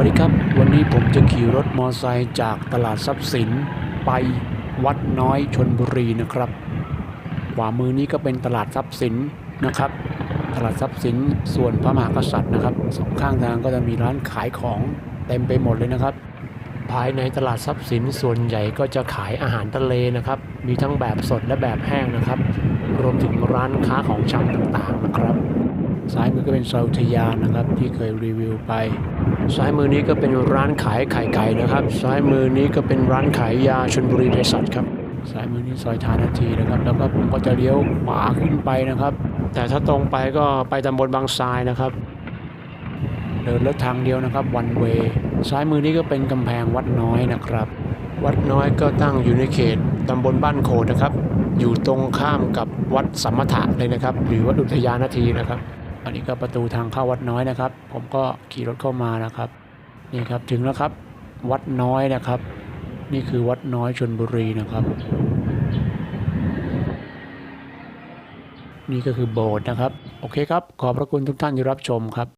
วัสดีครับ วันนี้ผมจะขี่รถมอเตอร์ไซค์จากตลาดทรัพย์สิน ไปวัดน้อยชนบุรีนะครับ ขวามือนี้ก็เป็นตลาดทรัพย์สินนะครับ ตลาดทรัพย์สินส่วนพระมหากษัตริย์นะครับสองข้างทางก็จะมีร้านขายของเต็มไปหมดเลยนะครับ ภายในตลาดทรัพย์สินส่วนใหญ่ก็จะขายอาหารทะเลนะครับ มีทั้งแบบสดและแบบแห้งนะครับ รวมถึงร้านค้าของชำต่างๆนะายมือก็เป็นซอยอุทยานนะครับ ที่เคยรีวิวไป ซ้ายมือนี้ก็เป็นร้านขายไข่ไก่นะครับ ซ้ายมือนี้ก็เป็นร้านขายยาชนบุรีเภสัชครับซ้ายมือนี้ซอยทานาทีนะครับ แล้วก็ผมก็จะเลี้ยวขวาขึ้นไปนะครับ แต่ถ้าตรงไปก็ไปตำบลบางทรายนะครับ เดินรถทางเดียวนะครับวันเวซ้ายมือนี้ก็เป็นกำแพงวัดน้อยนะครับ วัดน้อยก็ตั้งอยู่ในเขตตำบลบ้านโคดนะครับ อยู่ตรงข้ามกับวัดสัมมถะเลยนะครับ หรือวัดอุทยานนาทีนะครับ อันนี้ก็ประตูทางเข้าวัดน้อยนะครับ ผมก็ขี่รถเข้ามานะครับ นี่ครับถึงแล้วครับ วัดน้อยนะครับ นี่คือวัดน้อยชนบุรีนะครับ นี่ก็คือโบสถ์นะครับ โอเคครับ ขอบพระคุณทุกท่านที่รับชมครับ